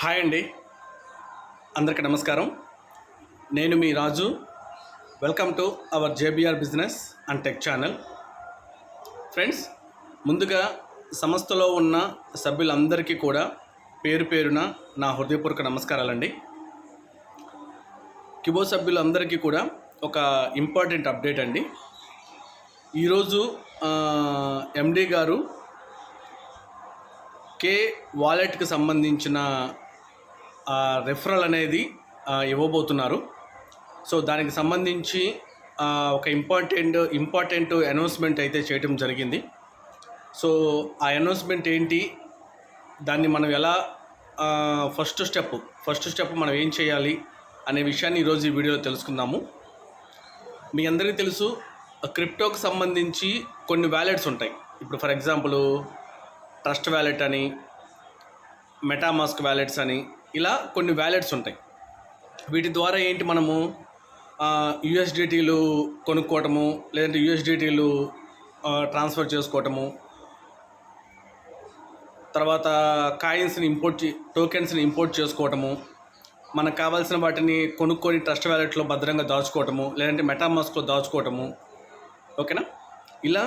Hi అండి. అందరికీ నమస్కారం. నేను మీ Raju. Welcome to our JBR business and tech channel friends ముందుగా సంస్థలో ఉన్న సభ్యులందరికీ కూడా పేరు పేరున నా హృదయపూర్వక నమస్కారాలండి. కిబో సభ్యులందరికీ కూడా ఒక ఇంపార్టెంట్ అప్డేట్ అండి. ఈరోజు ఎండి గారు కే వాలెట్కి సంబంధించిన రెఫరల్ అనేది ఇవ్వబోతున్నారు. సో దానికి సంబంధించి ఒక ఇంపార్టెంట్ ఇంపార్టెంట్ అనౌన్స్మెంట్ అయితే చేయటం జరిగింది. సో ఆ అనౌన్స్మెంట్ ఏంటి? దాన్ని మనం ఎలా ఫస్ట్ స్టెప్ ఫస్ట్ స్టెప్ మనం ఏం చేయాలి? అనే విషయాన్ని ఈరోజు ఈ వీడియోలో తెలుసుకుందాము. మీ అందరికీ తెలుసు క్రిప్టోకి సంబంధించి కొన్ని వ్యాలెట్స్ ఉంటాయి. ఇప్పుడు ఫర్ ఎగ్జాంపుల్ ట్రస్ట్ వ్యాలెట్ అని మెటామాస్క్ వ్యాలెట్స్ అని ఇలా కొన్ని వ్యాలెట్స్ ఉంటాయి. వీటి ద్వారా ఏంటి మనము యుఎస్డిటీలు కొనుక్కోవటము లేదంటే యుఎస్డిటీలు ట్రాన్స్ఫర్ చేసుకోవటము తర్వాత కాయిన్స్ని ఇంపోర్ట్ టోకెన్స్ని ఇంపోర్ట్ చేసుకోవటము మనకు కావాల్సిన వాటిని కొనుక్కొని ట్రస్ట్ వ్యాలెట్లో భద్రంగా దాచుకోవటము లేదంటే మెటామాస్క్లో దాచుకోవటము ఓకేనా? ఇలా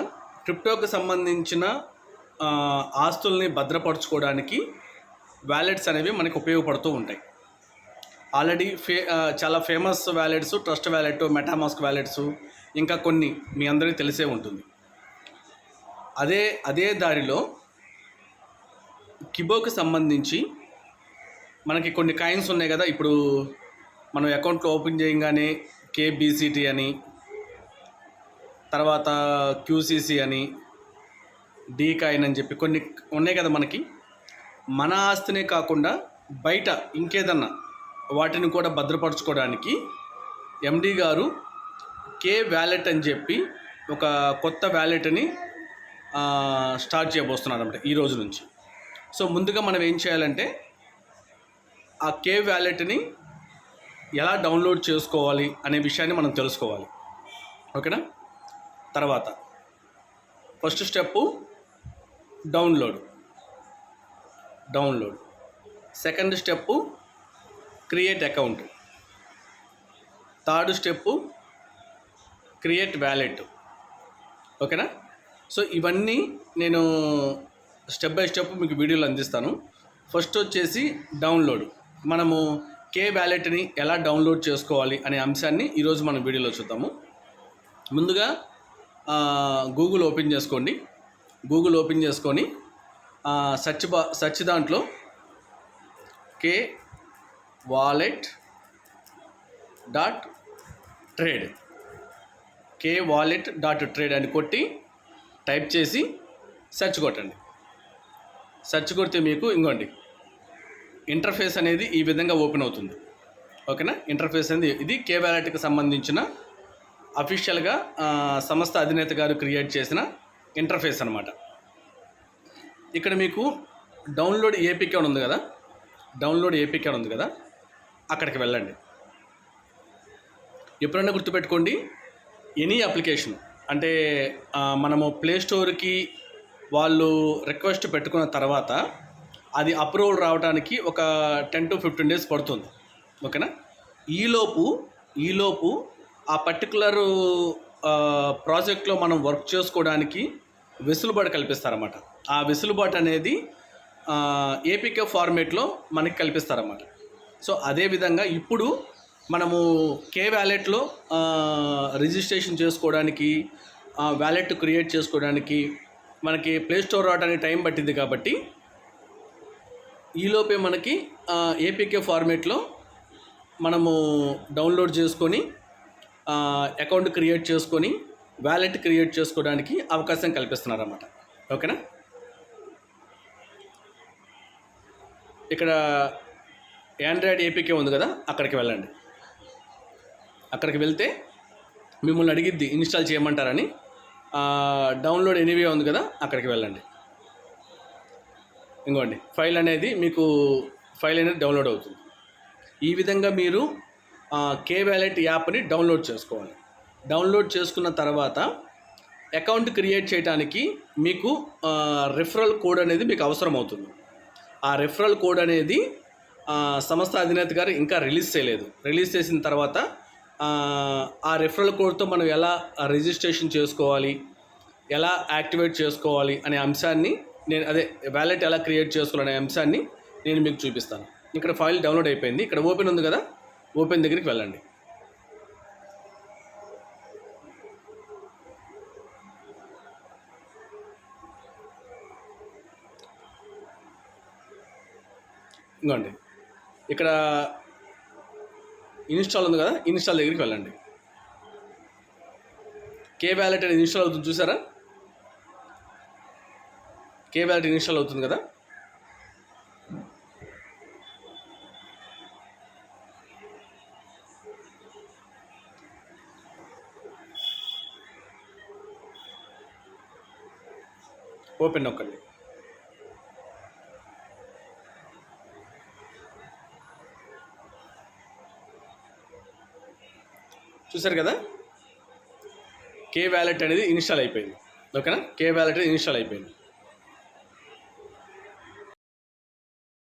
క్రిప్టోకి సంబంధించిన ఆస్తుల్ని భద్రపరచుకోవడానికి వ్యాలెట్స్ అనేవి మనకి ఉపయోగపడుతూ ఉంటాయి. ఆల్రెడీ ఫే చాలా famous wallets trust wallet MetaMask wallets ఇంకా కొన్ని మీ అందరికీ తెలిసే ఉంటుంది. అదే అదే దారిలో కిబోకి సంబంధించి మనకి కొన్ని కాయిన్స్ ఉన్నాయి కదా ఇప్పుడు మనం అకౌంట్లో ఓపెన్ చేయగానే కేబీసీటీ అని తర్వాత క్యూసీసీ అని డీ కాయిన్ అని చెప్పి కొన్ని ఉన్నాయి కదా మనకి. మన ఆస్తినే కాకుండా బయట ఇంకేదన్నా వాటిని కూడా భద్రపరచుకోవడానికి ఎండి గారు కే వ్యాలెట్ అని చెప్పి ఒక కొత్త వ్యాలెట్ని స్టార్ట్ చేయబోస్తున్నారు అనమాట ఈ రోజు నుంచి. సో ముందుగా మనం ఏం చేయాలంటే ఆ కే వ్యాలెట్ని ఎలా డౌన్లోడ్ చేసుకోవాలి అనే విషయాన్ని మనం తెలుసుకోవాలి. ఓకేనా? తర్వాత first step download. Download. Second step create account. Third step create wallet. ఓకేనా? సో ఇవన్నీ నేను స్టెప్ బై స్టెప్ మీకు వీడియోలు అందిస్తాను. ఫస్ట్ వచ్చేసి డౌన్లోడ్. మనము కే వ్యాలెట్ని ఎలా డౌన్లోడ్ చేసుకోవాలి అనే అంశాన్ని ఈరోజు మనం వీడియోలో చూద్దాము. ముందుగా గూగుల్ ఓపెన్ చేసుకోండి. గూగుల్ ఓపెన్ చేసుకొని సచ్ బా సెర్చ్ దాంట్లో K wallet dot trade. K wallet dot trade అని కొట్టి టైప్ చేసి సెర్చ్ కొట్టండి. సెర్చ్ కొడితే మీకు ఇంకోండి. ఇంటర్ఫేస్ అనేది ఈ విధంగా ఓపెన్ అవుతుంది. ఓకేనా? ఇంటర్ఫేస్ అనేది ఇది కే వ్యాలెట్కి సంబంధించిన అఫీషియల్గా సంస్థ అధినేత గారు క్రియేట్ చేసిన ఇంటర్ఫేస్ అనమాట ఇక్కడ మీకు డౌన్లోడ్ ఏపీకే అని ఉంది కదా? డౌన్లోడ్ ఏపీకే అని ఉంది కదా? అక్కడికి వెళ్ళండి. ఎప్పుడైనా గుర్తుపెట్టుకోండి ఎనీ అప్లికేషన్ అంటే మనము ప్లే స్టోర్కి వాళ్ళు రిక్వెస్ట్ పెట్టుకున్న తర్వాత అది అప్రూవల్ రావడానికి ఒక టెన్ టు ఫిఫ్టీన్ డేస్ పడుతుంది. ఓకేనా? ఈలోపు ఈలోపు ఆ పర్టికులర్ ప్రాజెక్ట్లో మనం వర్క్ చేసుకోవడానికి వెసులుబాటు కల్పిస్తారన్నమాట. ఆ వెసులుబాటు అనేది ఏపీకే ఫార్మేట్లో మనకి కల్పిస్తారన్నమాట. సో అదేవిధంగా ఇప్పుడు మనము కే వ్యాలెట్లో రిజిస్ట్రేషన్ చేసుకోవడానికి వ్యాలెట్ క్రియేట్ చేసుకోవడానికి మనకి ప్లే స్టోర్ రావడానికి టైం పట్టింది కాబట్టి ఈలోపే మనకి ఏపీకే ఫార్మేట్లో మనము డౌన్లోడ్ చేసుకొని అకౌంట్ క్రియేట్ చేసుకొని వ్యాలెట్ క్రియేట్ చేసుకోవడానికి అవకాశం కల్పిస్తున్నారన్నమాట. ఓకేనా? ఇక్కడ ఆండ్రాయిడ్ ఏపీకే ఉంది కదా అక్కడికి వెళ్ళండి. అక్కడికి వెళ్తే మిమ్మల్ని అడిగిద్ది ఇన్స్టాల్ చేయమంటారని. డౌన్లోడ్ ఎనీవే ఉంది కదా అక్కడికి వెళ్ళండి. ఇంకోండి ఫైల్ అనేది మీకు ఫైల్ అనేది డౌన్లోడ్ అవుతుంది. ఈ విధంగా మీరు కే వ్యాలెట్ యాప్ని డౌన్లోడ్ చేసుకోవాలి. డౌన్లోడ్ చేసుకున్న తర్వాత అకౌంట్ క్రియేట్ చేయడానికి మీకు రిఫరల్ కోడ్ అనేది మీకు అవసరం అవుతుంది ఆ రెఫరల్ కోడ్ అనేది సంస్థ అధినేత గారు ఇంకా రిలీజ్ చేయలేదు. రిలీజ్ చేసిన తర్వాత ఆ, ఆ రెఫరల్ కోడ్తో మనం ఎలా రిజిస్ట్రేషన్ చేసుకోవాలి ఎలా యాక్టివేట్ చేసుకోవాలి అనే అంశాన్ని నేను అదే వ్యాలెట్ ఎలా క్రియేట్ చేసుకోవాలనే అంశాన్ని నేను మీకు చూపిస్తాను. ఇక్కడ ఫైల్ డౌన్లోడ్ అయిపోయింది. ఇక్కడ ఓపెన్ ఉంది కదా? ఓపెన్ దగ్గరికి వెళ్ళండి. ఇంకోండి ఇక్కడ ఇన్స్టాల్ ఉంది కదా ఇన్స్టాల్ దగ్గరికి వెళ్ళండి. కే వ్యాలెట్ అనేది ఇన్స్టాల్ అవుతుంది చూసారా? కే వ్యాలెట్ ఇన్స్టాల్ అవుతుంది కదా? ఓపెన్ నొక్కండి. చూసారు కదా? కే వ్యాలెట్ అనేది ఇన్స్టాల్ అయిపోయింది. ఓకేనా? కే వ్యాలెట్ ఇన్స్టాల్ అయిపోయింది.